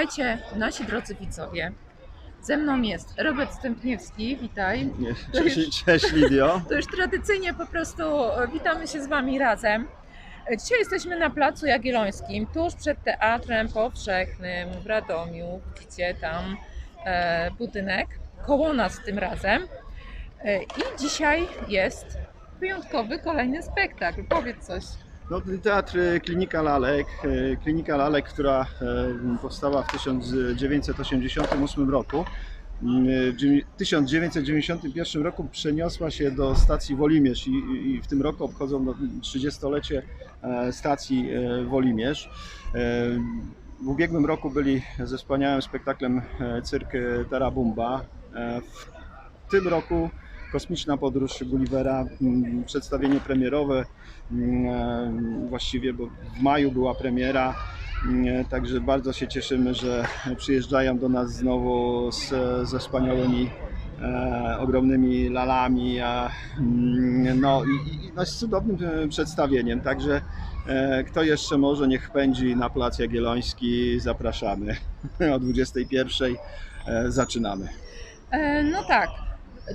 Witajcie nasi drodzy widzowie. Ze mną jest Robert Stępniewski, witaj. Nie, To cześć, cześć Lidio. To już tradycyjnie po prostu witamy się z Wami razem. Dzisiaj jesteśmy na Placu Jagiellońskim, tuż przed Teatrem Powszechnym w Radomiu. Widzicie tam e, budynek, koło nas tym razem. E, I dzisiaj jest wyjątkowy kolejny spektakl. Powiedz coś. No, teatr e, Klinika Lalek, e, Klinika Lalek, która e, powstała w 1988 roku. Mm, W 1991 roku przeniosła się do stacji Wolimierz i, i w tym roku obchodzą no, 30-lecie e, stacji Wolimierz. W ubiegłym roku byli ze wspaniałym spektaklem Cyrk Tarabumba. W tym roku Kosmiczna podróż Gullivera, mm, przedstawienie premierowe, mm, e, właściwie, bo w maju była premiera, mm, także bardzo się cieszymy, że przyjeżdżają do nas znowu z, ze wspaniałymi, e, ogromnymi lalami, a, no i i- no, z cudownym e, przedstawieniem, także e, kto jeszcze może, niech pędzi na Plac Jagielloński, zapraszamy o 21.00 e, zaczynamy. E, no tak.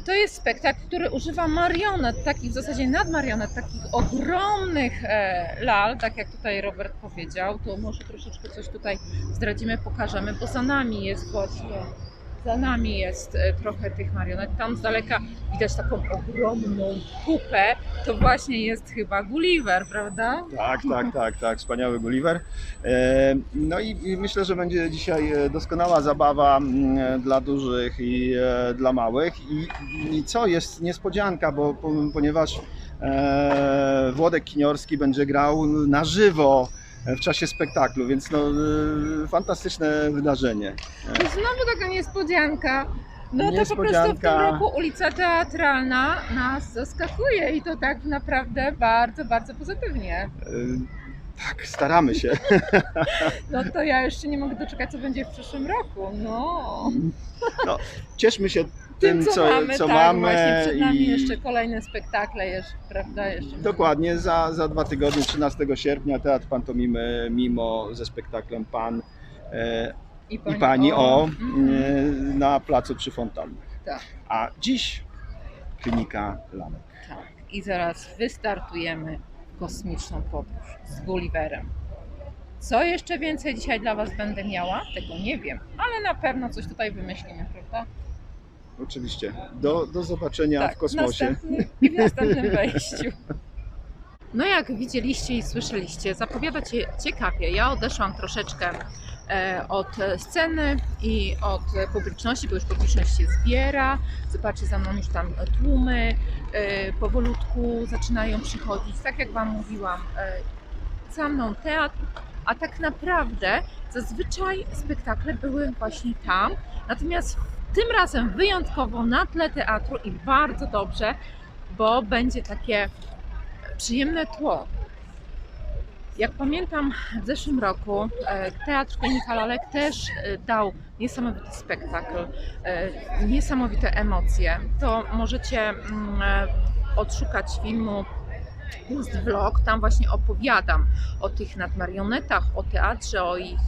To jest spektakl, który używa marionet, takich w zasadzie nadmarionet, takich ogromnych e, lal, tak jak tutaj Robert powiedział. To może troszeczkę coś tutaj zdradzimy, pokażemy, bo za nami jest właśnie, za nami jest e, trochę tych marionet. Tam z daleka widać taką ogromną pupę. To właśnie jest chyba Gulliver, prawda? Tak, tak, tak, tak, wspaniały Gulliver. E, No i myślę, że będzie dzisiaj e, doskonała zabawa mm, dla dużych i dla małych. I, co jest niespodzianka, bo po- ponieważ Włodek Kiniorski będzie grał na żywo w czasie spektaklu, więc no, e, fantastyczne wydarzenie. To znowu taka niespodzianka. No to po prostu w tym roku ulica teatralna nas zaskakuje i to tak naprawdę bardzo, bardzo pozytywnie. Tak, staramy się. No to ja jeszcze nie mogę doczekać, co będzie w przyszłym roku. No. Cieszmy się Tym, tym, co, co, mamy, co tak, mamy. właśnie przed nami i- jeszcze kolejne spektakle, jeszcze, prawda? Jeszcze Dokładnie, za, za dwa tygodnie, 13 sierpnia, Teatr Pantomimy Mimo ze spektaklem Pan e, I i Pani O Mhm. e, na placu przy fontannach. Tak. A dziś Klinika Lamek. Tak. I zaraz wystartujemy kosmiczną podróż z Gulliverem. Co jeszcze więcej dzisiaj dla Was będę miała? Tego nie wiem, ale na pewno coś tutaj wymyślimy, prawda? Oczywiście. Do, do zobaczenia Tak, w kosmosie. następny- I w następnym wejściu. No jak widzieliście i słyszeliście, zapowiada się ciekawie. Ja odeszłam troszeczkę od sceny i od publiczności, bo już publiczność się zbiera. Zobaczcie, za mną już tam tłumy e, powolutku zaczynają przychodzić. Tak jak Wam mówiłam, e, za mną teatr, a tak naprawdę zazwyczaj spektakle były właśnie tam. Natomiast tym razem wyjątkowo na tle teatru i bardzo dobrze, bo będzie takie przyjemne tło. Jak pamiętam, w zeszłym roku e, Teatr Klinika Lalek też e, dał niesamowity spektakl, e, niesamowite emocje. To możecie mm, odszukać filmu jest vlog, tam właśnie opowiadam o tych nadmarionetach, o teatrze, o ich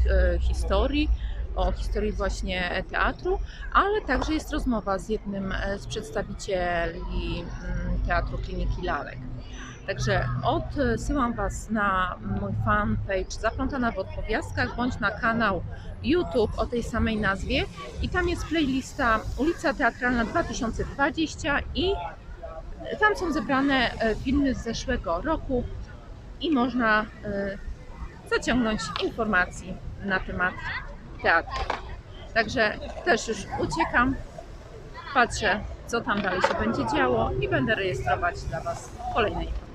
historii, o historii właśnie teatru, ale także jest rozmowa z jednym z przedstawicieli mm, Teatru Kliniki Lalek. Także odsyłam Was na mój fanpage Zaplątana w odpowiastkach bądź na kanał YouTube o tej samej nazwie i tam jest playlista Ulica Teatralna 2020 i tam są zebrane e, filmy z zeszłego roku i można e, zaciągnąć informacji na temat teatru. Także też już uciekam, patrzę, co tam dalej się będzie działo i będę rejestrować dla Was kolejne informacje.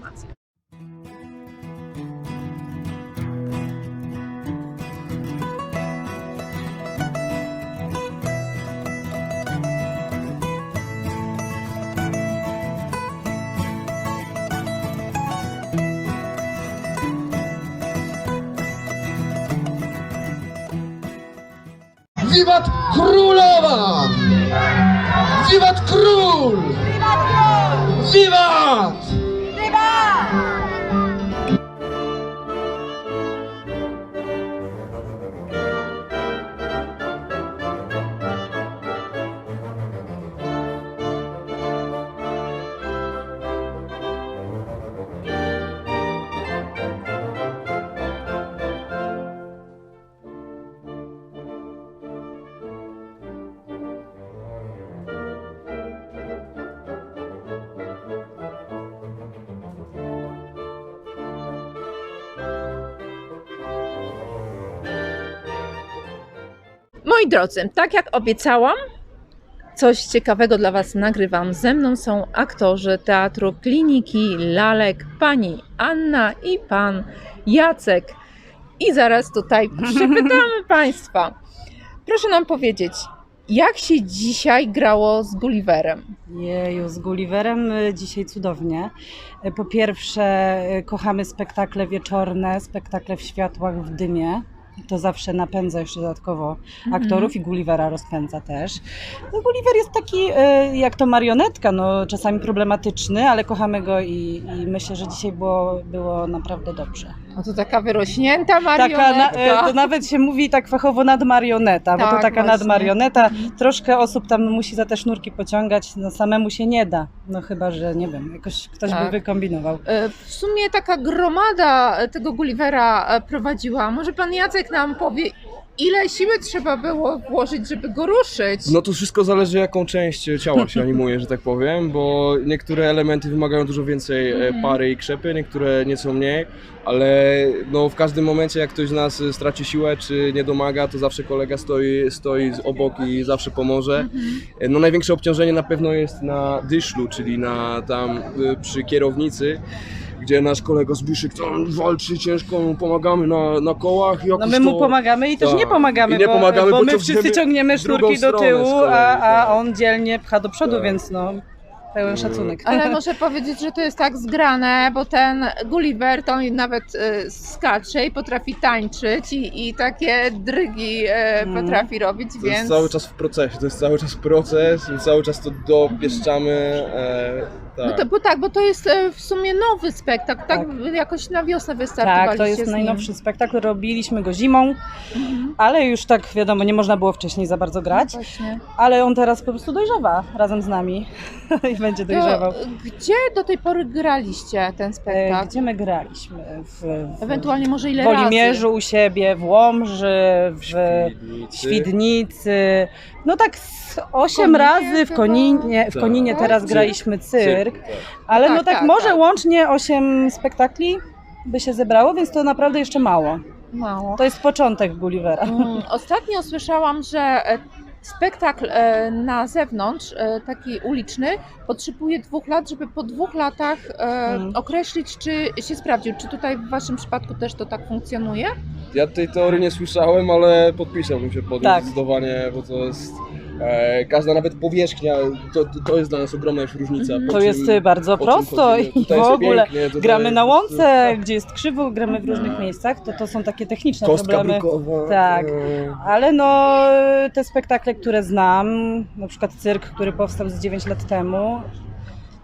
Wiwat Królowa! Wiwat Król! Wiwat! Moi drodzy, tak jak obiecałam, coś ciekawego dla Was nagrywam. Ze mną są aktorzy Teatru Kliniki Lalek, pani Anna i pan Jacek. I zaraz tutaj przypytamy Państwa. Proszę nam powiedzieć, jak się dzisiaj grało z Gulliverem? Jeju, z Gulliverem y, dzisiaj cudownie. Y, Po pierwsze, y, kochamy spektakle wieczorne, spektakle w światłach, w dymie. To zawsze napędza jeszcze dodatkowo aktorów i Gullivera rozpędza też. No, Gulliver jest taki, y, jak to marionetka, no, czasami problematyczny, ale kochamy go i, i myślę, że dzisiaj było, było naprawdę dobrze. No to taka wyrośnięta Taka, marionetka. na, y, to nawet się mówi tak fachowo nadmarioneta, bo Tak, to taka właśnie. nadmarioneta. Mhm. Troszkę osób tam musi za te sznurki pociągać, no samemu się nie da. No chyba, że nie wiem, jakoś ktoś Tak. by wykombinował. E, W sumie taka gromada e, tego Gullivera e, prowadziła. Może pan Jacek nam powie, ile siły trzeba było włożyć, żeby go ruszyć? No to wszystko zależy jaką część ciała się animuje, że tak powiem, bo niektóre elementy wymagają dużo więcej Mhm. pary i krzepy, niektóre nieco mniej, ale no w każdym momencie jak ktoś z nas e, straci siłę czy nie domaga, to zawsze kolega stoi, stoi z obok i zawsze pomoże. Mhm. E, No największe obciążenie na pewno jest na dyszlu, czyli na tam przy kierownicy. Gdzie nasz kolega Zbyszek tam walczy ciężko, mu pomagamy na, na kołach i jakoś No my mu to... pomagamy i też Tak. nie pomagamy, I nie bo, pomagamy, bo bo my ciągniemy wszyscy ciągniemy drugą sznurki do stronę tyłu, z kolei, a, a tak. on dzielnie pcha do przodu, Tak. więc no pełen szacunek. Ale muszę powiedzieć, że to jest tak zgrane, bo ten Gulliver to on nawet e, skacze i potrafi tańczyć i, i takie drygi e, Mhm. potrafi robić, To więc... jest cały czas w procesie, to jest cały czas proces, my cały czas to dopieszczamy. E, tak. No to, bo tak, bo to jest e, w sumie nowy spektakl, tak, jakoś na wiosnę wystartowaliście Tak, to jest najnowszy spektakl, robiliśmy go zimą, Mhm. ale już tak wiadomo, nie można było wcześniej za bardzo grać, Właśnie. ale on teraz po prostu dojrzewa razem z nami i będzie dojrzewał. To, gdzie do tej pory graliście ten E, spektakl? Gdzie my graliśmy? W, w, Ewentualnie może ile w Wolimierzu u siebie, w Łomży, w Świdnicy. Świdnicy. No tak z osiem Koninie razy w chyba? Koninie, w Tak. Koninie teraz graliśmy cyrk, tak. ale Tak, no tak, tak, może tak. łącznie osiem spektakli by się zebrało, więc to naprawdę jeszcze mało. Mało. To jest początek Gullivera. Mm, Ostatnio słyszałam, że e, spektakl e, na zewnątrz, e, taki uliczny, potrzebuje dwóch lat, żeby po dwóch latach e, Mm. określić, czy się sprawdził. Czy tutaj w Waszym przypadku też to tak funkcjonuje? Ja tej teorii nie słyszałem, ale podpisałbym się pod nią Tak. zdecydowanie, bo to jest. E, każda nawet powierzchnia, to, to jest dla nas ogromna już różnica. po To czym- jest y, bardzo prosto i w ogóle pięknie, tutaj gramy na łące, gdzie jest krzywo, gramy w różnych Tak. miejscach, to, to są takie techniczne Kostka problemy. brukowa. Tak. e, Ale no, te spektakle, które znam, na przykład cyrk, który powstał z 9 lat temu,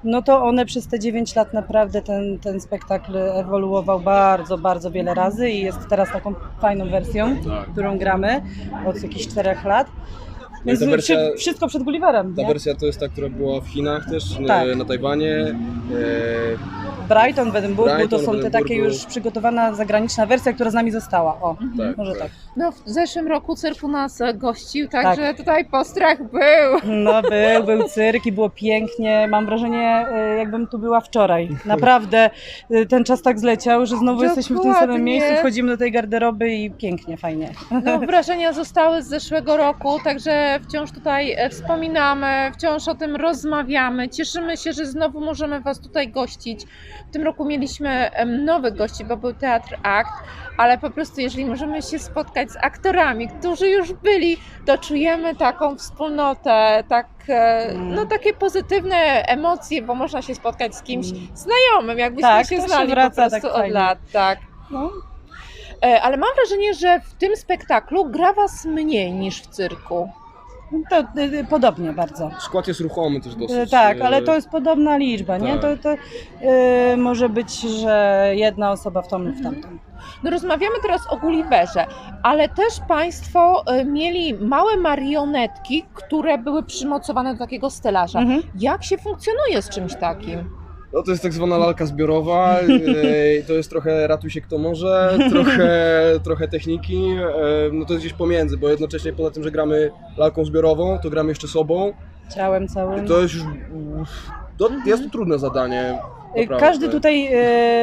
no to one przez te 9 lat naprawdę ten, ten spektakl ewoluował bardzo, bardzo wiele razy i jest teraz taką fajną wersją, Tak. którą gramy od jakichś 4 lat. No Więc ta wersja- wszystko przed Gulliverem. Ta nie? wersja to jest ta, która była w Chinach też, e, Tak. na Tajwanie. E, Brighton w Edynburgu to Brighton są te takie już przygotowana zagraniczna wersja, która z nami została. O, tak, może tak. tak. No, w zeszłym roku cyrku nas e, gościł, także tutaj postrach był. No był, był cyrk i było pięknie. Mam wrażenie, y, jakbym tu była wczoraj. Naprawdę y, ten czas tak zleciał, że znowu jesteśmy w tym samym Dokładnie. miejscu, wchodzimy do tej garderoby i pięknie, fajnie. No, wrażenia zostały z zeszłego roku, także wciąż tutaj e, wspominamy, wciąż o tym rozmawiamy. Cieszymy się, że znowu możemy Was tutaj gościć. W tym roku mieliśmy nowych gości, bo był Teatr Akt, ale po prostu jeżeli możemy się spotkać z aktorami, którzy już byli, to czujemy taką wspólnotę, tak, e, Mm. no, takie pozytywne emocje, bo można się spotkać z kimś Mm. znajomym, jakbyśmy Tak, się się znali wraca po prostu tak od lat. Tak. No. E, Ale mam wrażenie, że w tym spektaklu gra was mniej niż w cyrku. To y, y, podobnie bardzo. Skład jest ruchomy też Y, dosyć. Tak, e, ale to jest podobna liczba, nie? tak. To, to y, może być, że jedna osoba w tą lub w tamtą. No rozmawiamy teraz o Gulliverze, ale też Państwo mieli małe marionetki, które były przymocowane do takiego stelaża. Mhm. Jak się funkcjonuje z czymś takim? No to jest tak zwana lalka zbiorowa, e, to jest trochę ratuj się kto może, trochę, trochę techniki, e, no to jest gdzieś pomiędzy, bo jednocześnie poza tym, że gramy lalką zbiorową, to gramy jeszcze sobą. Ciałem całym. To jest już, to jest to trudne zadanie. Y, naprawdę. Każdy tutaj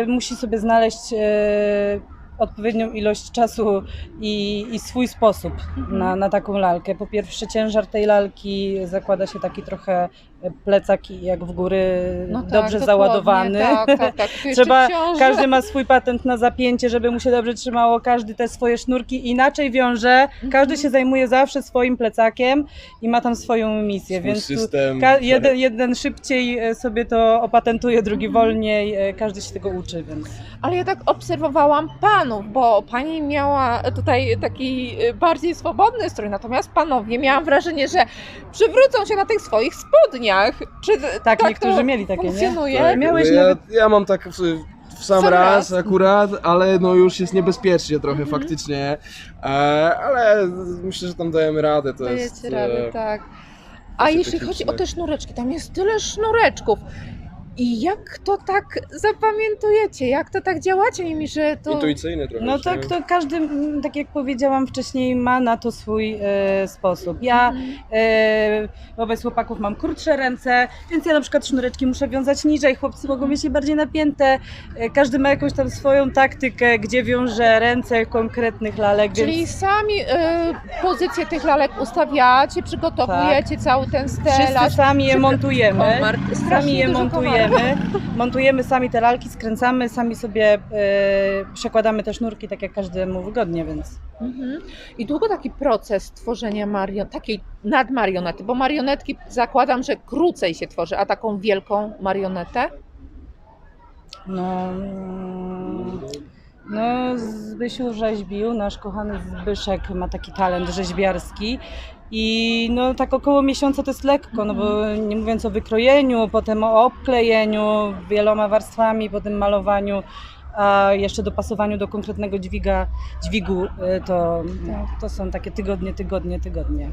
musi sobie znaleźć odpowiednią ilość czasu i, i swój sposób Mhm. na, na taką lalkę. Po pierwsze ciężar tej lalki zakłada się taki trochę plecak jak w góry No tak, dobrze dokładnie, załadowany. Tak, tak, tak. Jeszcze Trzeba, każdy ma swój patent na zapięcie, żeby mu się dobrze trzymało, każdy te swoje sznurki inaczej wiąże, Mhm. każdy się zajmuje zawsze swoim plecakiem i ma tam swoją misję, Swój więc system. ka- jeden, jeden szybciej e, sobie to opatentuje, drugi wolniej, e, każdy się tego uczy, więc... Ale ja tak obserwowałam panów, bo pani miała tutaj taki y, bardziej swobodny strój, natomiast panowie miałam wrażenie, że przywrócą się na tych swoich spodniach. Czy Tak, tak niektórzy to mieli takie, nie? funkcjonuje? Tak, Miałeś ja, nawet- ja mam tak w, w sam, Sam raz, raz. akurat, ale no już jest niebezpiecznie trochę Mhm. faktycznie. E, ale myślę, że tam dajemy radę. To jest, Dajecie radę, e, tak. A jeśli chodzi o te sznureczki, tam jest tyle sznureczków. I jak to tak zapamiętujecie? Jak to tak działacie nimi, że to... Intuicyjny trochę. No tak, to każdy, mm, tak jak powiedziałam wcześniej, ma na to swój e, sposób. Ja Mhm. e, wobec chłopaków mam krótsze ręce, więc ja na przykład sznureczki muszę wiązać niżej, chłopcy mogą mieć je bardziej napięte. E, każdy ma jakąś tam swoją taktykę, gdzie wiąże ręce konkretnych lalek, Czyli więc sami y, pozycję tych lalek ustawiacie, przygotowujecie cały ten stelaż. wszyscy sami je montujemy. Sami je dużo montujemy, komarów. montujemy sami te lalki, skręcamy, sami sobie e, przekładamy te sznurki tak jak każdemu wygodnie, więc Mhm. I długo taki proces tworzenia marion, takiej nadmarionety, bo marionetki zakładam, że krócej się tworzy, a taką wielką marionetę? no, no Zbysiu rzeźbił, nasz kochany Zbyszek ma taki talent rzeźbiarski i no tak około miesiąca to jest lekko, no bo nie mówiąc o wykrojeniu, potem o obklejeniu wieloma warstwami, potem malowaniu, a jeszcze dopasowaniu do konkretnego dźwiga, dźwigu, y, to, to są takie tygodnie, tygodnie, tygodnie.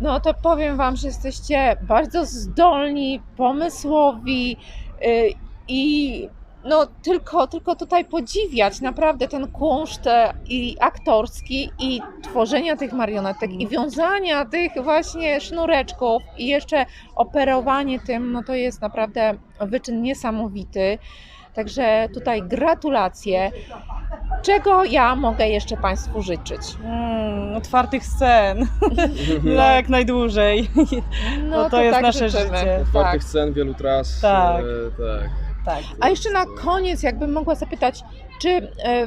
No to powiem Wam, że jesteście bardzo zdolni, pomysłowi yy, i no tylko, tylko tutaj podziwiać naprawdę ten kunszt e, i aktorski i tworzenia tych marionetek i wiązania tych właśnie sznureczków i jeszcze operowanie tym, no to jest naprawdę wyczyn niesamowity. Także tutaj gratulacje. Czego ja mogę jeszcze Państwu życzyć? Mm, otwartych scen, na jak najdłużej. No to jest nasze życie. Tak. Otwartych scen, wielu tras. Tak. E, tak. Tak. A jeszcze na koniec, jakbym mogła zapytać, czy e,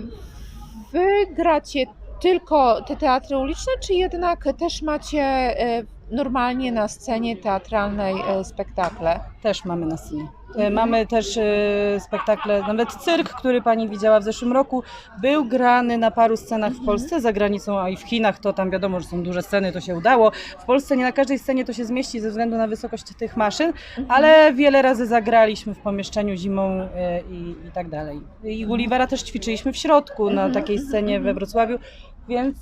wy gracie tylko te teatry uliczne, czy jednak też macie e, normalnie na scenie teatralnej e, spektakle? Też mamy na scenie. E, Mamy też e, spektakle, nawet cyrk, który pani widziała w zeszłym roku, był grany na paru scenach w Polsce, za granicą, a i w Chinach to tam wiadomo, że są duże sceny, to się udało. W Polsce nie na każdej scenie to się zmieści ze względu na wysokość tych maszyn, ale wiele razy zagraliśmy w pomieszczeniu zimą i, i tak dalej. I Gullivera też ćwiczyliśmy w środku na takiej scenie we Wrocławiu, więc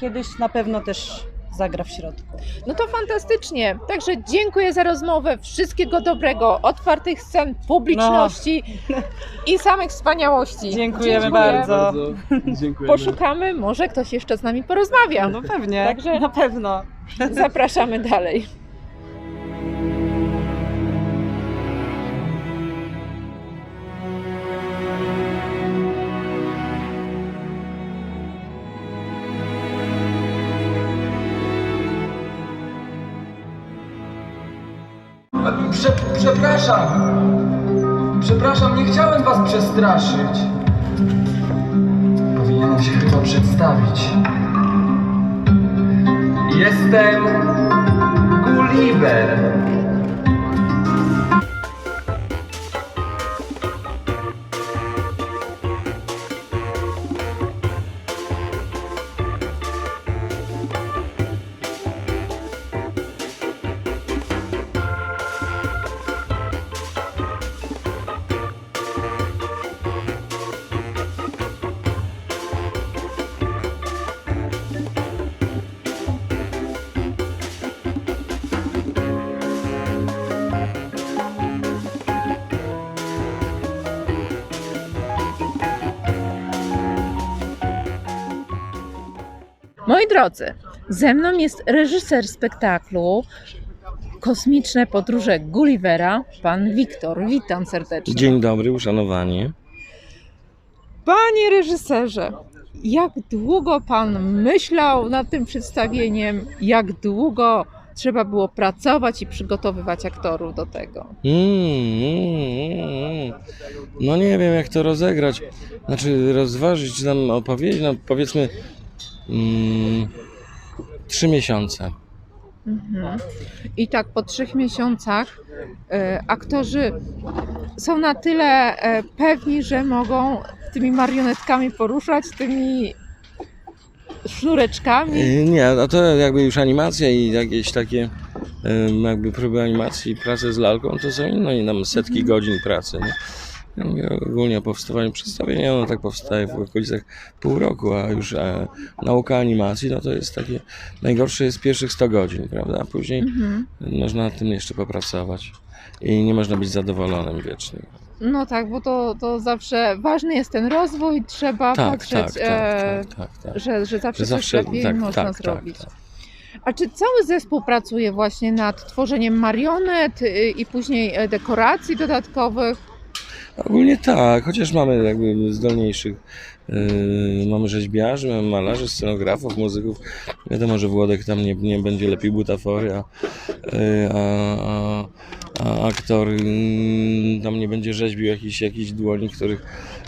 kiedyś na pewno też zagra w środku. No to fantastycznie. Także dziękuję za rozmowę. Wszystkiego dobrego, otwartych scen, publiczności i samych wspaniałości. Dziękujemy Dziękuję. bardzo. Bardzo dziękujemy. Poszukamy, może ktoś jeszcze z nami porozmawia. No pewnie, Także- na pewno. Zapraszamy dalej. Prze, przepraszam. Przepraszam, nie chciałem was przestraszyć. Powinienem się chyba przedstawić. Jestem Gulliver. Drodzy, ze mną jest reżyser spektaklu Kosmiczne podróże Gullivera, pan Wiktor. Witam serdecznie. Dzień dobry, uszanowanie. Panie reżyserze, jak długo pan myślał nad tym przedstawieniem? Jak długo trzeba było pracować i przygotowywać aktorów do tego? Mm, mm, mm. No nie wiem jak to rozegrać. Znaczy rozważyć, czy tam opowiedzieć, no powiedzmy mm, trzy miesiące. Mhm. I tak po trzech miesiącach e, aktorzy są na tyle e, pewni, że mogą tymi marionetkami poruszać, tymi sznureczkami. Y, Nie, no to jakby już animacja i jakieś takie em, jakby próby animacji i prace z lalką, to są no i nam setki godzin pracy. Nie? Ja mówię ogólnie o powstawaniu przedstawienia, ono tak powstaje w okolicach pół roku, a już e, nauka animacji, no to jest takie, najgorsze jest pierwszych 100 godzin, prawda, a później Mhm. można nad tym jeszcze popracować i nie można być zadowolonym wiecznie. No tak, bo to, to zawsze ważny jest ten rozwój, trzeba Tak, patrzeć, tak, tak, e, tak, tak, tak. Że, że zawsze Że coś zawsze lepiej tak, można tak, zrobić. tak, tak. A czy cały zespół pracuje właśnie nad tworzeniem marionet y, i później e, dekoracji dodatkowych? Ogólnie tak, chociaż mamy jakby zdolniejszych, yy, mamy rzeźbiarzy, mamy malarzy, scenografów, muzyków. Wiadomo, że Włodek tam nie, nie będzie lepiej butafory, a, yy, a, a, a aktor yy, tam nie będzie rzeźbił jakichś, jakichś dłoni, których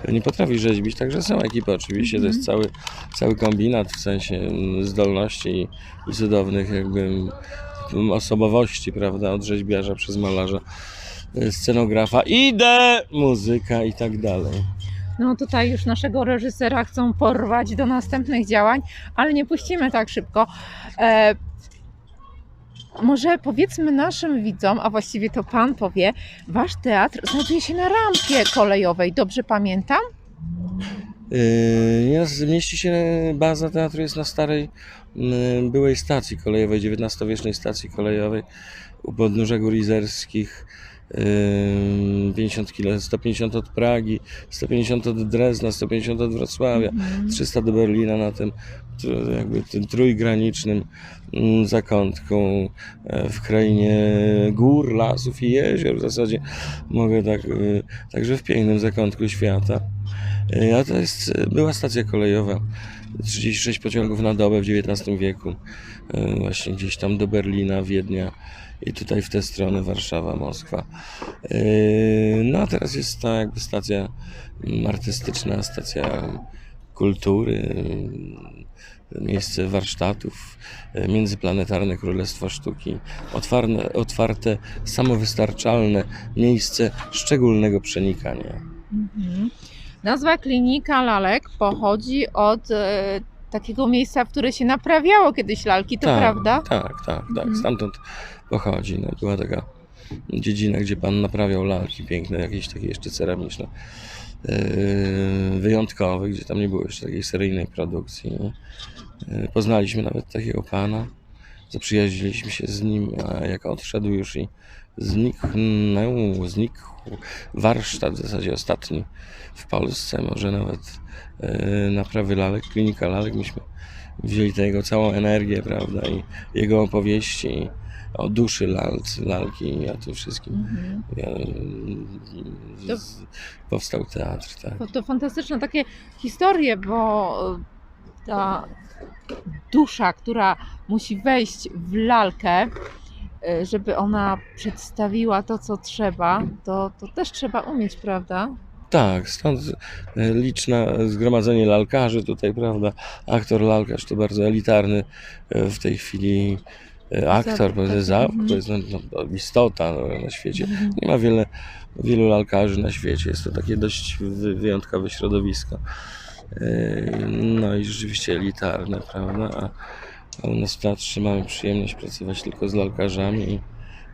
nie potrafi rzeźbić. Także są ekipy oczywiście, to jest cały, cały kombinat w sensie mm, zdolności i, i cudownych jakby mm, osobowości, prawda, od rzeźbiarza przez malarza scenografa, idę, muzyka i tak dalej. No tutaj już naszego reżysera chcą porwać do następnych działań, ale nie puścimy tak szybko. E, może powiedzmy naszym widzom, a właściwie to pan powie, wasz teatr znajduje się na rampie kolejowej, dobrze pamiętam? Yy, Jest, mieści się, baza teatru jest na starej yy, byłej stacji kolejowej, XIX-wiecznej stacji kolejowej u podnóża Gór Izerskich. Yy, 50 km, 150 od Pragi, 150 od Drezna, 150 od Wrocławia, 300 do Berlina na tym jakby tym trójgranicznym mm, zakątku e, w krainie gór, lasów i jezior w zasadzie. Mogę tak, y, także w pięknym zakątku świata. Y, A to jest była stacja kolejowa, 36 pociągów na dobę w XIX wieku, y, właśnie gdzieś tam do Berlina, Wiednia i tutaj w tę stronę Warszawa, Moskwa. Y, No a teraz jest ta jakby stacja mm, artystyczna, stacja kultury, y, miejsce warsztatów, międzyplanetarne Królestwo Sztuki, otwarte, otwarte samowystarczalne miejsce szczególnego przenikania. Mhm. Nazwa klinika lalek pochodzi od e, takiego miejsca, w które się naprawiało kiedyś lalki, to tak, prawda? Tak, tak, tak. Mhm. Stamtąd pochodzi. No, była taka dziedzina, gdzie pan naprawiał lalki piękne, jakieś takie jeszcze ceramiczne, yy, wyjątkowe, gdzie tam nie było jeszcze takiej seryjnej produkcji. Yy, poznaliśmy nawet takiego pana, zaprzyjaźniliśmy się z nim, a jak odszedł już i zniknął, znikł warsztat w zasadzie ostatni w Polsce, może nawet yy, naprawy lalek, klinika lalek, myśmy wzięli tę jego całą energię, prawda, i jego opowieści o duszy lalcy, lalki i o tym wszystkim. Mhm. Ja, To- z, powstał teatr, tak. To, to fantastyczne takie historie, bo e, ta dusza, która musi wejść w lalkę, e, żeby ona przedstawiła to, co trzeba, to, to też trzeba umieć, prawda? Tak, stąd e, liczne zgromadzenie lalkarzy tutaj, prawda? Aktor lalkarz to bardzo elitarny e, w tej chwili aktor, zawód, Mhm. powiedzmy, no, no, istota no, na świecie. Nie ma wiele, wielu lalkarzy na świecie. Jest to takie dość wy- wyjątkowe środowisko. No i rzeczywiście elitarne, prawda? A, a u nas w teatrze mamy przyjemność pracować tylko z lalkarzami i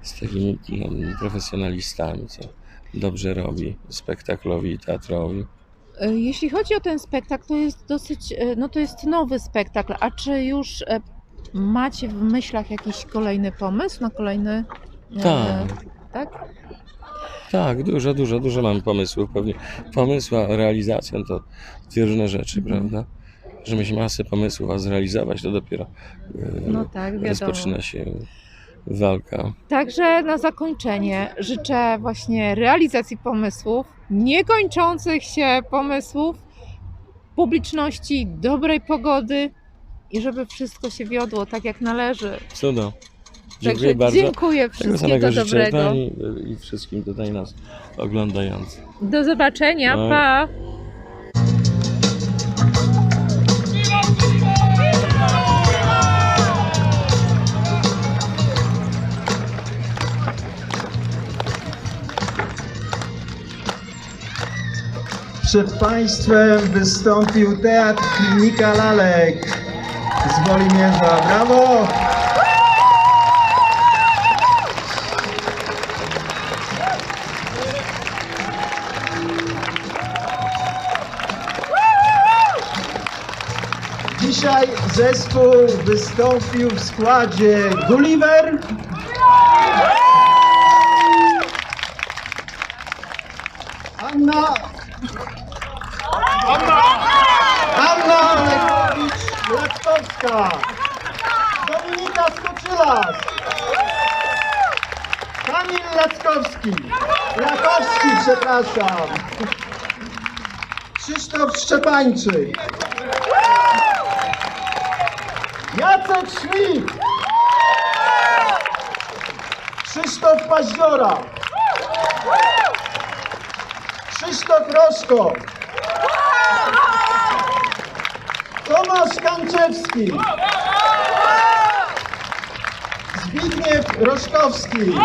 z takimi no, profesjonalistami, co dobrze robi spektaklowi i teatrowi. E, Jeśli chodzi o ten spektakl, to jest dosyć, e, no to jest nowy spektakl, a czy już e, macie w myślach jakiś kolejny pomysł na kolejny... e, Tak. Tak? Dużo, dużo, dużo mamy pomysłów. Pewnie pomysł, a realizacją to dwie różne rzeczy, Mhm. prawda? Że mieć masę pomysłów, a zrealizować to dopiero yy, No tak, wiadomo. rozpoczyna się walka. Także na zakończenie życzę właśnie realizacji pomysłów, niekończących się pomysłów publiczności, dobrej pogody i żeby wszystko się wiodło tak jak należy. Cudo. Dziękuję Także bardzo. dziękuję, wszystkiego samego życzę dobrego. Pani i wszystkim tutaj nas oglądającym. Do zobaczenia, No. pa! Przed Państwem wystąpił Teatr Klinika Lalek z Wolimierza. Brawo! Dzisiaj zespół wystąpił w składzie Gulliver, Anna Anna Lekowicz-Latkowska. Dominika Skoczylas. Kamil Lackowski. Lakowski, przepraszam. Krzysztof Szczepańczyk. Jacek Szmit. Krzysztof Paździora. Krzysztof Roszko. Tomasz Kanczewski. Zbigniew Roszkowski.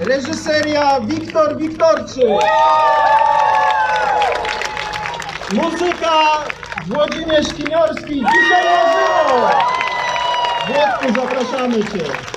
Reżyseria Wiktor Wiktorczyk. Muzyka Włodzimierz Kiniorski. Dzisiaj na żywo. Włodku, zapraszamy Cię.